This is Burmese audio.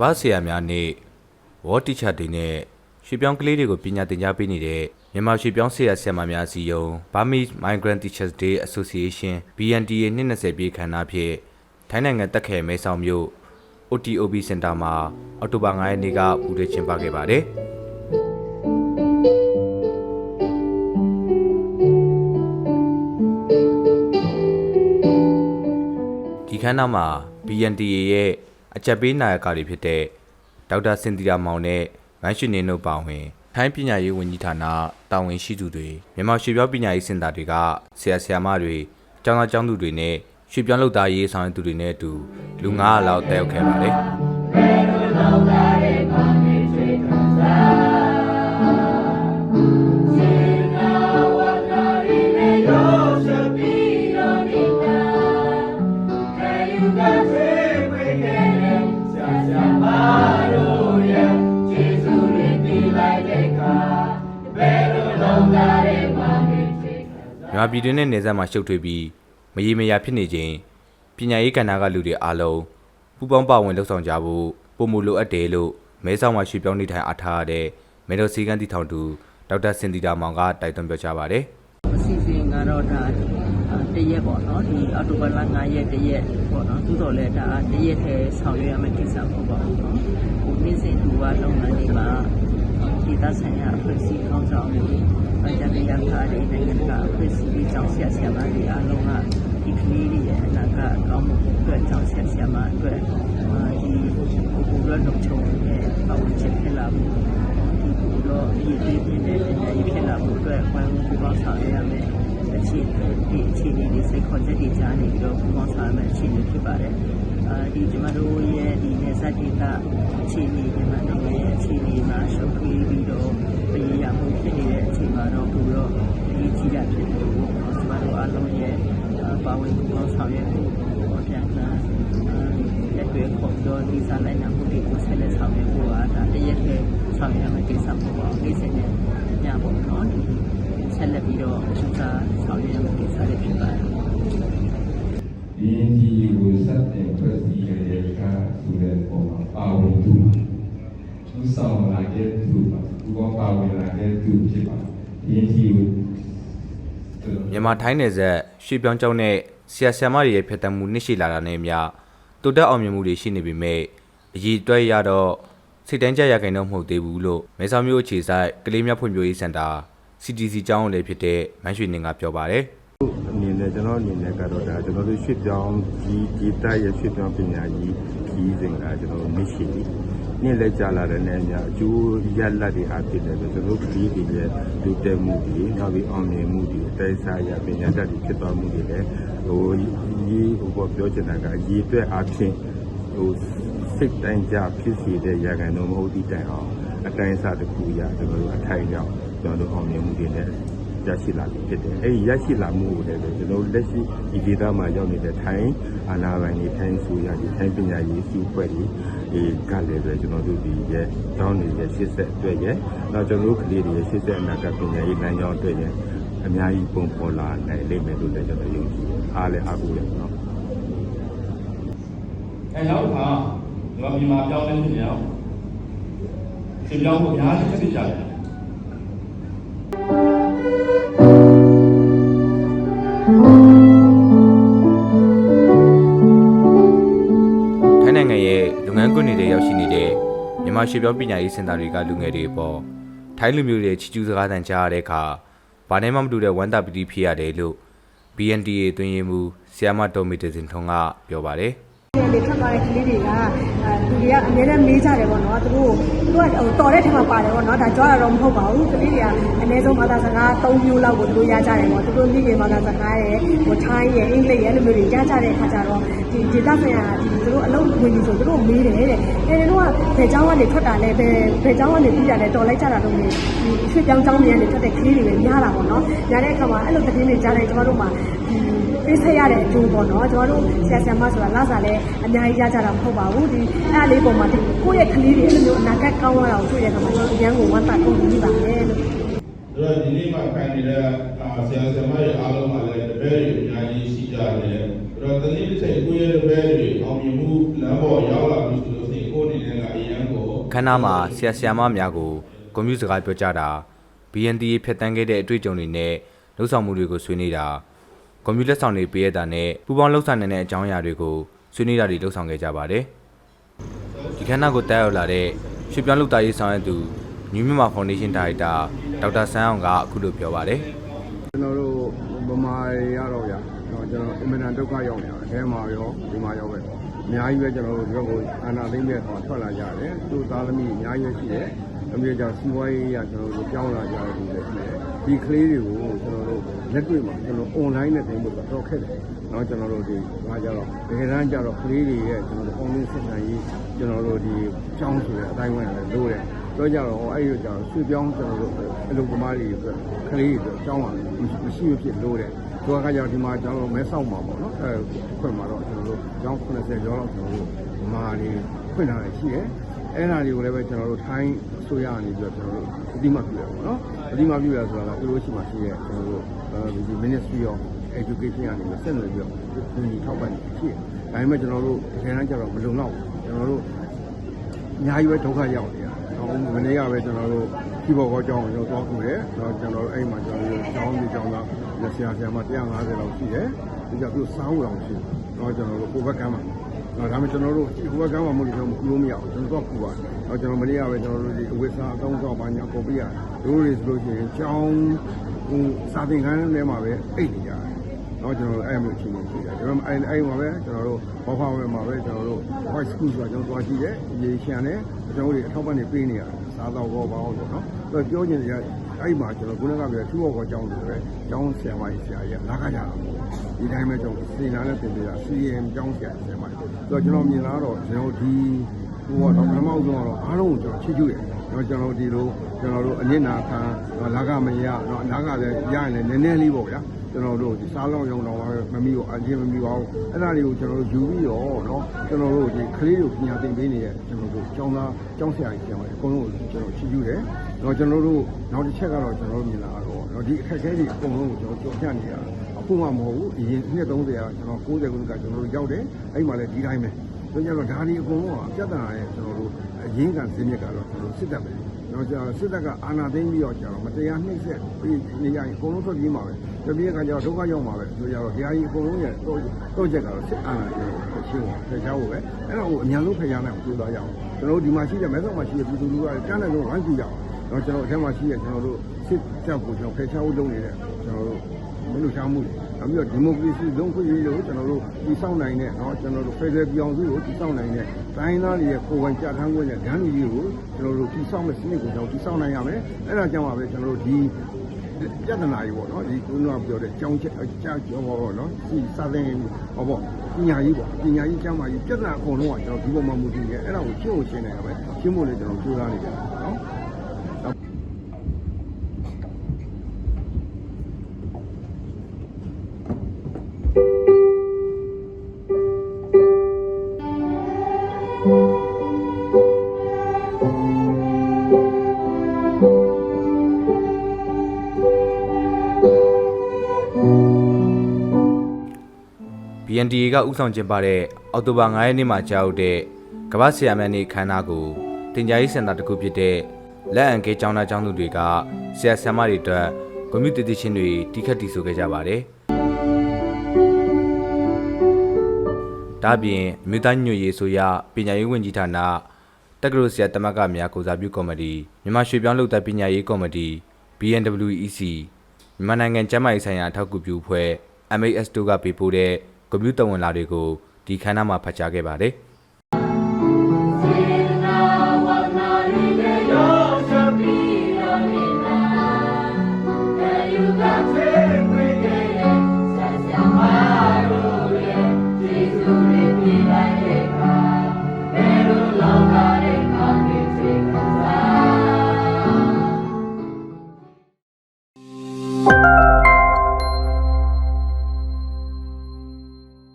မဆရာများနေ့ World Teacher Day နဲ့ရွှေပြောင်းကလေးတွေကိုပညာသင်ကြားပေးနေတဲ့မြန်မာရွှေပြောင်းဆရာဆရာမများအစည်းအရုံး Burmese Migrant Teachers Day Association BNTA နှစ်20ပြည့်ခမ်းနားဖြင့်ထိုင်းနိုင်ငံတက်ခဲမဲဆောက်မြို့ OTOB Center မှာအောက်တိုဘာ9ရက်နေ့ကပူးတွဲကျင်းပခဲ့ပါတယ်။ဒီခန်းနာမှာ BNTA ရဲ့ အကြက်ပေးနာယကတွေဖြစ်တဲ့ဒေါက်တာစင်တီရာမောင်နဲ့မန်းရှင်နေတို့ပါဝင်ထိုင်းပညာရေးဝန်ကြီးဌာနတာဝန်ရှိသူတွေမြန်မာရွှေပြောင်းပညာရေးစင်တာတွေကဆရာဆရာမတွေကျောင်းသားကျောင်းသူတွေနဲ့ရွှေပြောင်းလုပ်သားရေးဆောင်ရွက်သူတွေနဲ့အတူလူ900လောက်တက်ရောက်ခဲ့ပါတယ် မြန်မာပြည်တွင်းနဲ့နေဆက်မှာရှုပ်ထွေးပြီးမရေမရာဖြစ်နေခြင်းပညာရေးကဏ္ဍကလူတွေအားလုံးပူးပေါင်းပါဝင်လှုပ်ဆောင်ကြဖို့ပုံမူလိုအပ်တယ်လို့မဲဆောက်မှာရွှေပြောင်းနေထိုင်အားထားရတဲ့မေတော်စီကန်းတီထောင်သူဒေါက်တာစင်တီတာမောင်ကတိုက်တွန်းပြောကြားပါတယ်အစီအစဉ်ကတော့ဒါတရက်ပေါ့နော်ဒီအောက်တိုဘာလ9ရက်တရက်ပေါ့နော်သို့တော်လည်းဒါတရက်ထဲဆောင်ရွက်ရမယ့်ကိစ္စမဟုတ်ပါဘူးနော်ဟိုနေ့စဉ်သူကလုပ်ငန်းတွေမှာ ဒီသက်ဆိုင်ရာအဖွဲ့အစည်းခေါင်းဆောင်တွေအကြံဉာဏ်ထားတဲ့နိုင်ငံကအဖွဲ့အစည်းတွေကြောင့်ဆရာဆရာမတွေအားလုံးကဒီကလေးတွေရဲ့အနာဂတ်အကောင်းမှုအတွက်ကြောင့်ဆရာဆရာမအတွက်အာဒီဘူရလုံးချုံရဲ့ပတ်ဝန်းကျင်ဖြစ်လာမှုဒီဘူတော့ဒီဒီတဲ့ပညာရေးဖြစ်လာမှုအတွက်ဝိုင်းဝန်းပူးပေါင်းဆောင်ရွက်ရမယ်အခြေဒီအခြေအနေတွေစိတ်ခေါ်ချက်တွေကြားနေပြီးတော့ပူပေါင်းဆောင်ရွက်အခြေအနေဖြစ်ပါတယ်။အဲဒီကျမတို့ရဲ့ဒီနေဆက် ဒေတာအခြေအနေမြန်မာနိုင်ငံရဲ့အခြေအနေမှာရှုပ်ထွေးပြီးတော့ပြည်ရမှုဖြစ်နေတဲ့အချိန်မှာတော့ပိုတော့ဒီကြီးတာဖြစ်တယ်လို့ကျမတို့အားလုံးရဲ့ပါဝင်ပူပေါင်းဆောင်ရွက်မှုပေါ်ပြန်လာလက်တွေ့ခေါ်တော့ဒီစားလိုက်နာမှုတွေကိုဆက်လက်ဆောင်ရွက်ဖို့အားဒါတရက်ထဲဆောင်ရွက်ရမယ့်ကိစ္စပေါ့ပါ။ဒီစနေညပေါ့နော်ဒီဆက်လက်ပြီးတော့စူးစမ်းဆောင်ရွက်ရမယ့်ကိစ္စတွေဖြစ်ပါတယ် BNT ကိုစတင်ဖွဲ့စည်းရတဲ့အခါဆိုတဲ့ပုံမှာပါဝင်သူသူဆောင်လာတဲ့သူပါသူကပါဝင်လာတဲ့သူဖြစ်ပါ BNT ကိုမြန်မာထိုင်းနယ်ဆက်ရွှေပြောင်းကျောင်းနဲ့ဆရာဆရာမတွေရဲ့ဖြတ်တမ်းမှုနှစ်ရှည်လာတာနဲ့အမျှတိုးတက်အောင်မြင်မှုတွေရှိနေပေမဲ့အရေးအတွက်ရတော့စိတ်တိုင်းကြရခိုင်တော့မဟုတ်သေးဘူးလို့မဲဆောက်မြို့အခြေစိုက်ကလေးများဖွံ့ဖြိုးရေးစင်တာ CTC ကျောင်းလည်းဖြစ်တဲ့မန်းရွှေနင်ကပြောပါတယ်အနေနဲ့ ကျွန်တော်အနေနဲ့ကတော့ဒါကျွန်တော်တို့ရွှေ့ပြောင်းကြီးဒေတာရဲ့ရွှေ့ပြောင်းပညာကြီးခီးစဉ်ကကျွန်တော်တို့မရှိဘူး။နေ့လက်ကြလာတဲ့နဲ့အများအကျိုးရလဒ်တွေအားဖြစ်တယ်ဆိုကျွန်တော်တို့ဒီဒီရဲ့တိုးတက်မှုတွေနောက်ပြီးအောင်မြင်မှုတွေတိုက်စားရပညာတတ်တွေဖြစ်သွားမှုတွေလည်းဟိုရေးဟိုပေါ်ပြောချင်တာကရေအတွက်အားဖြင့်ဟိုစိတ်တိုင်းကြဖြစ်စီတဲ့ရဂန်တော့မဟုတ်ဒီတိုင်အောင်အတိုင်းအစတစ်ခုရကျွန်တော်တို့အထိုင်ကြောင့်ကျွန်တော်တို့အောင်မြင်မှုတွေလည်း ရရှိလာပြီဖြစ်တယ်။အဲဒီရရှိလာမှုကိုလည်းပဲကျွန်တော်တို့လက်ရှိဒီဒေသမှာရောက်နေတဲ့ထိုင်းအာဏာပိုင်တွေထိုင်းဆိုရဒီထိုင်းပညာရေးစုဖွဲ့တွေဒီကလည်းပဲကျွန်တော်တို့ဒီရဲ့ကျောင်းတွေရဲ့ရှေ့ဆက်အတွက်ရဲ့နောက်ကျွန်တော်တို့ကလေးတွေရဲ့ရှေ့ဆက်အနာဂတ်ပညာရေးလမ်းကြောင်းအတွက်ရဲ့အများကြီးပုံပေါ်လာနိုင်လိမ့်မယ်လို့လည်းကျွန်တော်ယုံကြည်တယ်။အားလည်းအားကိုးတယ်နော်အဲနောက်တစ်ခါဒီမှာမြန်မာပြောင်းလဲနေအောင်သင်ပြောင်းဖို့အများကြီးဖြစ်ကြတယ် မြန်မာရွှေပြောင်းပညာရေးစင်တာတွေကလူငယ်တွေအပေါ်ထိုင်းလူမျိုးတွေချီကျူးစကားတန်ကြားရတဲ့အခါဘာနဲ့မှမတူတဲ့ဝမ်းသာပီတိဖြစ်ရတယ်လို့ BNDA အတွင်းရေးမှူးဆီယာမတော်မီတစင်ထုံးကပြောပါတယ်လေထွက်သွားတဲ့ကလေးတွေကအဲသူ တွေကအများနဲ့မေးကြတယ်ပေါ့နော်သူတို့သူတို့ကဟိုတော်တဲ့ထက်မှာပါတယ်ပေါ့နော်ဒါကြွားတာတော့မဟုတ်ပါဘူးကလေးတွေကအနည်းဆုံးဘာသာစကား၃မျိုးလောက်ကိုသူတို့ရကြတယ်ပေါ့သူတို့မိခင်ဘာသာစကားရဲ့ဟိုထိုင်းရဲ့အင်္ဂလိပ်ရဲ့အဲ့လိုမျိုးတွေရကြတဲ့အခါကျတော့ဒီဒေတာဆိုင်ရာဒီသူတို့အလုပ်ဝင်ပြီဆိုသူတို့မေးတယ်တဲ့အဲဒီတော့ဘယ်เจ้าကနေထွက်တာလဲဘယ်ဘယ်เจ้าကနေပြီးတာလဲတော်လိုက်ကြတာတော့ဒီရွှေ့ပြောင်းเจ้าတွေကနေထွက်တဲ့ကလေးတွေပဲများတာပေါ့နော်ညာတဲ့အခါမှာအဲ့လိုသတင်းတွေကြားတယ်ကျွန်တော်တို့မှာဒီ ပေးဆက်ရတဲ့အကျိုးပေါ့နော်ကျွန်တော်တို့ဆရာဆရာမဆိုတာလစာလည်းအများကြီးရကြတာမဟုတ်ပါဘူးဒီအဲ့အလေးပေါ်မှာဒီကိုယ့်ရဲ့ကလေးတွေအဲ့လိုမျိုးအနာဂတ်ကောင်းလာတာကိုတွေ့တဲ့အခါမှာကျွန်တော်အရန်ကိုဝမ်းသာကုန်ပြီးပါတယ်လို့အဲ့တော့ဒီနေ့မှာခံနေတဲ့အာဆရာဆရာမတွေအားလုံးကလည်းတပည့်တွေအများကြီးရှိကြတယ်အဲ့တော့တနည်းတစ်ချိန်ကိုယ့်ရဲ့တပည့်တွေအောင်မြင်မှုလမ်းပေါ်ရောက်လာပြီဆိုလို့ရှိရင်ကိုယ့်အနေနဲ့ကခန်းနာမှာဆရာဆရာမများကိုကွန်ပျူတာစကားပြောကြတာ BNDA ဖြတ်တန်းခဲ့တဲ့အတွေ့အကြုံတွေနဲ့လှုပ်ဆောင်မှုတွေကိုဆွေးနွေးတာ ကွန်ပျူတာဆောင်တွေပေးရတာနဲ့ပူပေါင်းလှုပ်ဆောင်နေတဲ့အကြောင်းအရာတွေကိုဆွေးနွေးတာတွေလှုပ်ဆောင်ခဲ့ကြပါတယ်ဒီခန်းနာကိုတက်ရောက်လာတဲ့ရွှေပြောင်းလုပ်သားရေးဆောင်ရွက်သူ New Myanmar Foundation ဒါရိုက်တာဒေါက်တာဆန်းအောင်ကအခုလိုပြောပါတယ်ကျွန်တော်တို့ဗမာတွေရတော့ဗျာတော့ကျွန်တော်အင်မတန်ဒုက္ခရောက်နေတာအဲမှာရောဒီမှာရောပဲအများကြီးပဲကျွန်တော်တို့ဒီဘက်ကိုအာနာသိမ့်တဲ့ကောင်ထွက်လာကြတယ်သူ့သားသမီးအများကြီးရှိတယ်အမေကြောင့်စီးပွားရေးရကျွန်တော်တို့ကြောင်းလာကြတယ်ဒီလည်းရှိတယ်ဒီကလေးတွေကိုကျွန်တော်တို့ လက်တွေ့မှာကျွန်တော် online နဲ့တိုင်းဖို့တော့တော်ခက်တယ်။နောက်ကျွန်တော်တို့ဒီဘာကြတော့ဗဟန်းကြတော့ကလေးတွေရဲ့ကျွန်တော်တို့ online ဆက်ဆံရေးကျွန်တော်တို့ဒီကြောင်းဆိုတဲ့အတိုင်းဝင်လည်းလို့ရတယ်။တော့ကြတော့အဲ့ဒီကြတော့ဆွေပြောင်းကျွန်တော်တို့အလုပ်သမားတွေအတွက်ကလေးတွေအတွက်ကြောင်းအောင်မရှိဖြစ်လို့တယ်။ဒီကကြောင့်ဒီမှာကျွန်တော်မဲဆောက်မှာပေါ့နော်။အဲခွင့်မှာတော့ကျွန်တော်တို့ကြောင်း80ကျော်လောက်ကျွန်တော်တို့မာတွေခွင့်လာရရှိတယ်။ အဲ့ဒါတွေကိုလည်းပဲကျွန်တော်တို့ထိုင်းဆိုရအနေပြီးတော့ကျွန်တော်တို့အတိမပြုရပါတော့အတိမပြုရဆိုတာကသူတို့ရှိမှရှိရဲ့ကျွန်တော်တို့အဲဒီ Ministry of Education ကနေဆက်နွယ်ပြီးတော့ဒီညီထောက်ပံ့နေရှိတယ်ဒါပေမဲ့ကျွန်တော်တို့တကယ်တမ်းကျတော့မလုံလောက်ဘူးကျွန်တော်တို့အများကြီးပဲဒုက္ခရောက်နေတာတော့မနေ့ကပဲကျွန်တော်တို့ဒီဘောကောကြောင်းကိုတော့ကူတယ်တော့ကျွန်တော်တို့အဲ့မှာကျွန်တော်တို့ကျောင်းကြီးကျောင်းသားလက်ဆရာဆရာမ150လောက်ရှိတယ်ဒီကြောင့်သူစားဖို့အောင်ရှိတယ်တော့ကျွန်တော်တို့ကိုဘက်ကမ်းမှာတော့ ဒါမှကျွန်တော်တို့ဒီဘက်ကမ်းမှာမလို့ကျွန်တော်ကူလို့မရဘူးကျွန်တော်တော့ကူပါတယ်တော့ကျွန်တော်မနေ့ကပဲကျွန်တော်တို့ဒီအဝိစားအကောင်းဆောင်ပါညာပေါ်ပြရတို့တွေဆိုလို့ရှိရင်ကျောင်းဟိုစာသင်ခန်းထဲမှာပဲအိတ်နေကြတယ်တော့ကျွန်တော်တို့အဲ့လိုအချိန်ကြီးရှိတယ်ကျွန်တော်အဲ့အဲ့မှာပဲကျွန်တော်တို့ဘောဖောက်ဝဲမှာပဲကျွန်တော်တို့ white school ဆိုတာကျွန်တော်သွားကြည့်တယ်ရေရှမ်းတယ်ကျွန်တော်တို့အထောက်ပံ့နေပေးနေရတယ်စားတော့ဘောပါအောင်လို့နော်တော့ပြောချင်တယ် အဲ့မှာကျွန်တော်ခုနကပြောထူဘောကောကျောင်းလို့ပဲကျောင်းဆရာမကြီးဆရာကြီးလာခကြတာဒီတိုင်းပဲကျွန်တော်စေနာနဲ့တင်ပြတာ CM ကျောင်းဆရာဆရာမကြီးတော့ကျွန်တော်မြင်လာတော့ကျွန်တော်ဒီဟိုကတော့ပထမဆုံးကတော့အားလုံးကိုကျွန်တော်ချစ်ကျူးတယ်တော့ကျွန်တော်ဒီလိုကျွန်တော်တို့အနစ်နာခံလာကမရတော့အနာကလည်းရရင်လည်းနည်းနည်းလေးပေါ့ဗျာ ကျွန်တော်တို့ဒီစားလုံးရုံတော်မမီရောအချင်းမမီပါဘူးအဲ့ဒါတွေကိုကျွန်တော်တို့ယူပြီးရောနော်ကျွန်တော်တို့ဒီကလေးကိုပညာသင်ပေးနေတဲ့ကျွန်တော်တို့ကျောင်းသားကျောင်းဆရာကြီးကျောင်းအကုန်လုံးကျွန်တော်ချီးကျူးတယ်တော့ကျွန်တော်တို့နောက်တစ်ချက်ကတော့ကျွန်တော်တို့မြင်လာတော့နော်ဒီအခက်အခဲတွေအကုန်လုံးကိုကျွန်တော်ကြော်ဖြတ်နေတာအခုမှမဟုတ်ဘူးအရင်နှစ်30ကကျွန်တော်90ခုကကျွန်တော်တို့ရောက်တယ်အဲ့မှာလည်းဒီတိုင်းပဲဆိုကြတော့ဒါဒီအကုန်လုံးကပြဿနာရဲ့ကျွန်တော်တို့အရင်းခံစင်းမြစ်ကတော့ကျွန်တော်စစ်တပ်ပဲ။တော့ကျွန်တော်စစ်တပ်ကအာဏာသိမ်းပြီးတော့ကျွန်တော်မတရားနှိပ်စက်ပြီးနေရရင်အကုန်လုံးထွက်ပြေးမှာပဲ။ တပည့်ကကြောင့်ဒုက္ခရောက်မှာပဲဆိုကြတော့ဘုရားကြီးအကုန်လုံးရဲ့တော့ချက်ကတော့စစ်အာဏာရှင်ကိုရှင်းတယ်ကြောက်ဖို့ပဲအဲ့တော့ဟိုအမြန်ဆုံးဖျားနိုင်အောင်ကြိုးစားရအောင်ကျွန်တော်တို့ဒီမှာရှိတဲ့မဲဆောက်မှာရှိတဲ့ပြည်သူလူထုကတန်းတဲ့လုံးဝိုင်းကြည့်ကြအောင်တော့ကျွန်တော်အထက်မှာရှိတဲ့ကျွန်တော်တို့စစ်တပ်ကိုကျွန်တော်ဖျားဖို့လုပ်နေတဲ့ကျွန်တော်တို့မလို့ရှားမှုနောက်ပြီးတော့ဒီမိုကရေစီလုံးခွင့်ရေးလို့ကျွန်တော်တို့တည်ဆောက်နိုင်တဲ့နော်ကျွန်တော်တို့ဖက်ဒရယ်ပြောင်စုကိုတည်ဆောက်နိုင်တဲ့တိုင်းသားတွေရဲ့ကိုယ်ပိုင်ကြထမ်းခွင့်နဲ့ဂန်းကြီးကိုကျွန်တော်တို့တည်ဆောက်မဲ့စနစ်ကိုကျွန်တော်တည်ဆောက်နိုင်ရမယ်အဲ့ဒါကြောင့်ပါပဲကျွန်တော်တို့ဒီ ပြဿနာကြီးပေါ့နော်ဒီခုနကပြောတဲ့ကြောင်းချက်ကြောင်းကြောပေါ့နော်ဒီစာသင်ဟောပေါ့ပညာကြီးပေါ့ပညာကြီးကျမ်းမာကြီးပြဿနာအကုန်လုံးကကျွန်တော်ဒီပေါ်မှာမူတည်နေအဲ့ဒါကိုရှင်းဖို့ရှင်းနေရပဲရှင်းဖို့လည်းကျွန်တော်ကြိုးစားနေကြတယ်နော် BNDA ကဥဆောင်ကျင်းပတဲ့အောက်တိုဘာ9ရက်နေ့မှာကြာုပ်တဲ့ကမ္ဘာဆရာမနေ့ခမ်းနားကိုတင်ကြားရေးစင်တာတစ်ခုဖြစ်တဲ့လက်အန်ကဲကျောင်းသားကျောင်းသူတွေကဆရာဆရာမတွေအတွက်ကွန်ပျူတာတည်ရှင်တွေတီးခတ်တီးဆိုခဲ့ကြပါတယ်။ဒါ့အပြင်အမျိုးသားညွတ်ရေးဆိုရပညာရေးဝန်ကြီးဌာနတက္ကသိုလ်ဆရာတမကများကိုစားပြုကော်မတီမြန်မာရွှေပြောင်းလုပ်သက်ပညာရေးကော်မတီ BNWEC မြန်မာနိုင်ငံကျန်းမာရေးဆိုင်ရာအထောက်အကူပြုအဖွဲ့ MAS2 ကပေးပို့တဲ့ ကွန်ပျူတာဝင်လာတွေကိုဒီခန်းနာမှာဖတ်ကြားခဲ့ပါတယ်။